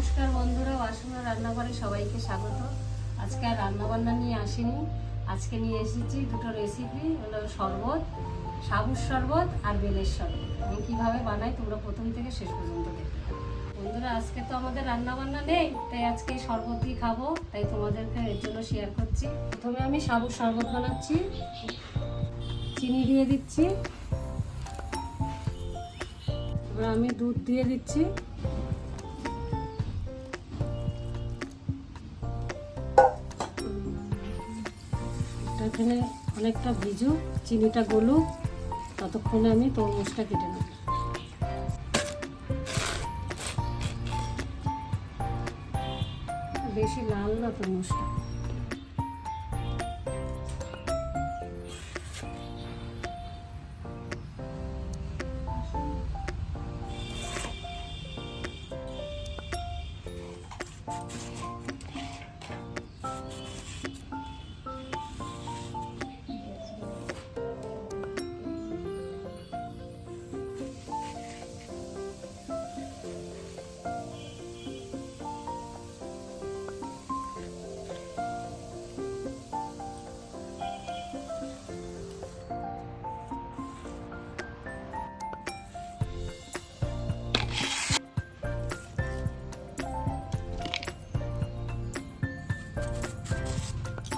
নমস্কার বন্ধুরা বাসনা রান্নাঘরে সবাইকে স্বাগত। আজকে আর রান্নাবান্না নিয়ে আসিনি। আজকে নিয়ে এসেছি দুটো রেসিপি হলো শরবত, সাবুর শরবত আর বেলের শরবত। আমি কীভাবে বানাই তোমরা প্রথম থেকে শেষ পর্যন্ত দেখতে বন্ধুরা, আজকে তো আমাদের রান্নাবান্না নেই, তাই আজকে শরবত দিয়ে খাব, তাই তোমাদেরকে এর জন্য শেয়ার করছি। প্রথমে আমি সাবুর শরবত বানাচ্ছি, চিনি দিয়ে দিচ্ছি। এবার আমি দুধ দিয়ে দিচ্ছি। এখানে অনেকটা ভিজুক চিনিটা গলুক ততক্ষণে আমি তরমুজটা কেটে নেব। বেশি লাল না তরমুজটা।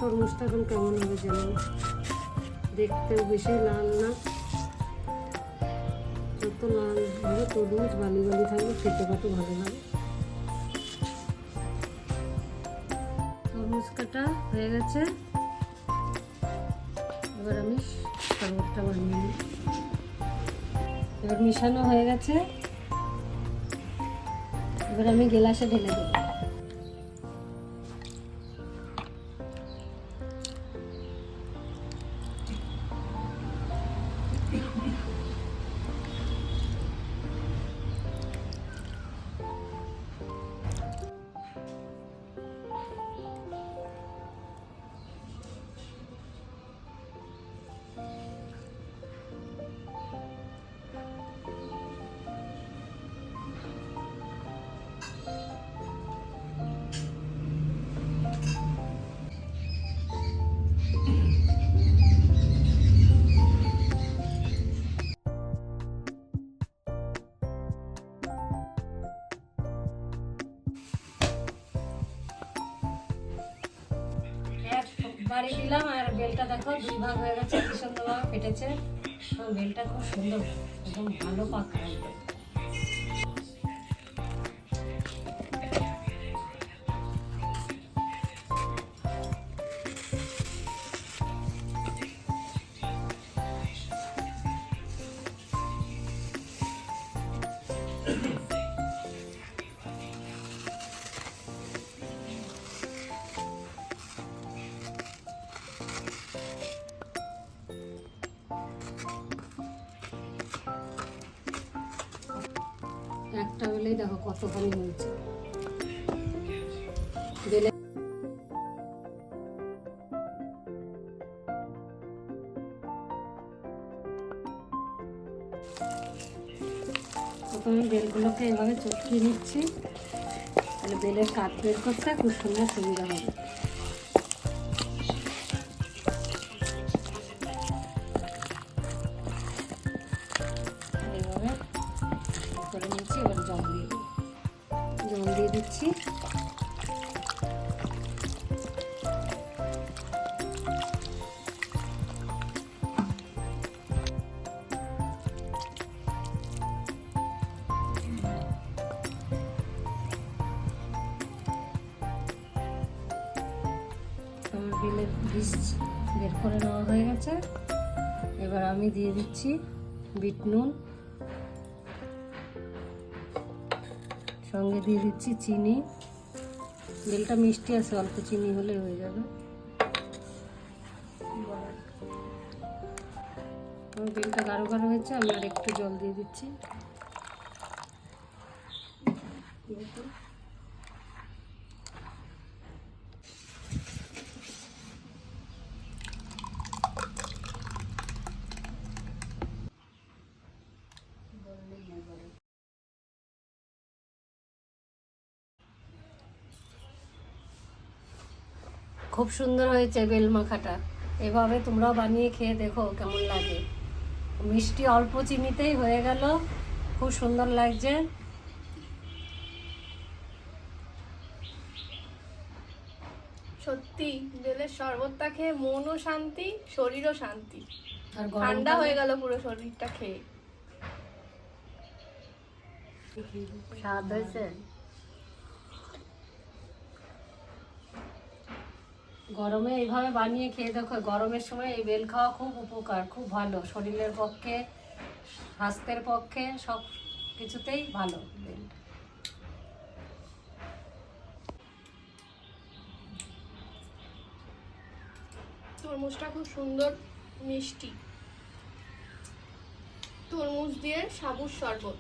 তরমুজটা এখন কেমন হবে জানি। দেখতেও বেশি লাল না। যত লাল হবে তরমুজ বালি বালি থাকবে খেতে কত ভালো লাগে। তরমুজ কাটা হয়ে গেছে। এবার আমি শরবতটা বানিয়ে নিই। এবার মিশানো হয়ে গেছে। এবার আমি গেলাসে ঢেলে দেবো। বাড়ি দিলাম আর বেলটা দেখো, দুই ভাগ হয়ে গেছে কি সুন্দরভাবে ফেটেছে। বেলটা খুব সুন্দর, একদম ভালো পাকা। একটা বেলেই দেখো কতখানি হয়েছে। বেলে প্রথমে বেলগুলোকে এভাবে চটকিয়ে নিচ্ছি। তাহলে বেলের কাঠ বের করতে খুব সুন্দর সুবিধা হবে। দিচ্ছি। আমার বিলের বীজ বের করে নেওয়া হয়ে গেছে। এবার আমি দিয়ে দিচ্ছি বিট নুন। সঙ্গে দিয়ে দিচ্ছি চিনি। তেলটা মিষ্টি আছে অল্প চিনি হলে হয়ে যাবে। তেলটা গাঢ় গাঢ় হয়েছে, আমি আর একটু জল দিয়ে দিচ্ছি। খুব সুন্দর হয়েছে বেল মাখাটা। এভাবে তোমরাও বানিয়ে খেয়ে দেখো কেমন লাগে। মিষ্টি অল্প চিনিতেই হয়ে গেল। খুব সুন্দর লাগছে। সত্যি বেলের শরবতটা খেয়ে মনও শান্তি শরীরও শান্তি। আর ঠান্ডা হয়ে গেল পুরো শরীরটা খেয়ে। স্বাদ হয়েছে? গরমে এইভাবে বানিয়ে খেয়ে দেখো, গরমের সময় এই বেল খাওয়া খুব উপকার, খুব ভালো। শরীরের পক্ষে, স্বাস্থ্যের পক্ষে সব কিছুতেই ভালো বেল। তরমুজটা খুব সুন্দর, মিষ্টি। তরমুজ দিয়ে সাবুর শরবত।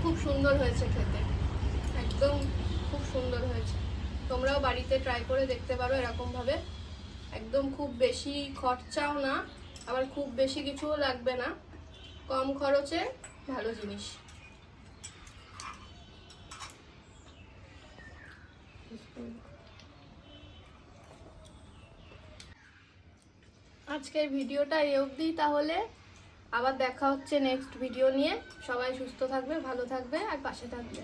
খুব সুন্দর হয়েছে খেতে। একদম খুব সুন্দর হয়েছে। তোমরাও বাড়িতে ট্রাই করে দেখতে পারো এরকমভাবে। একদম খুব বেশি খরচাও না, আবার খুব বেশি কিছুও লাগবে না। কম খরচে ভালো জিনিস। আজকের ভিডিওটা এই অবধি, তাহলে আবার দেখা হচ্ছে নেক্সট ভিডিও নিয়ে। সবাই সুস্থ থাকবে, ভালো থাকবে, আর পাশে থাকবে।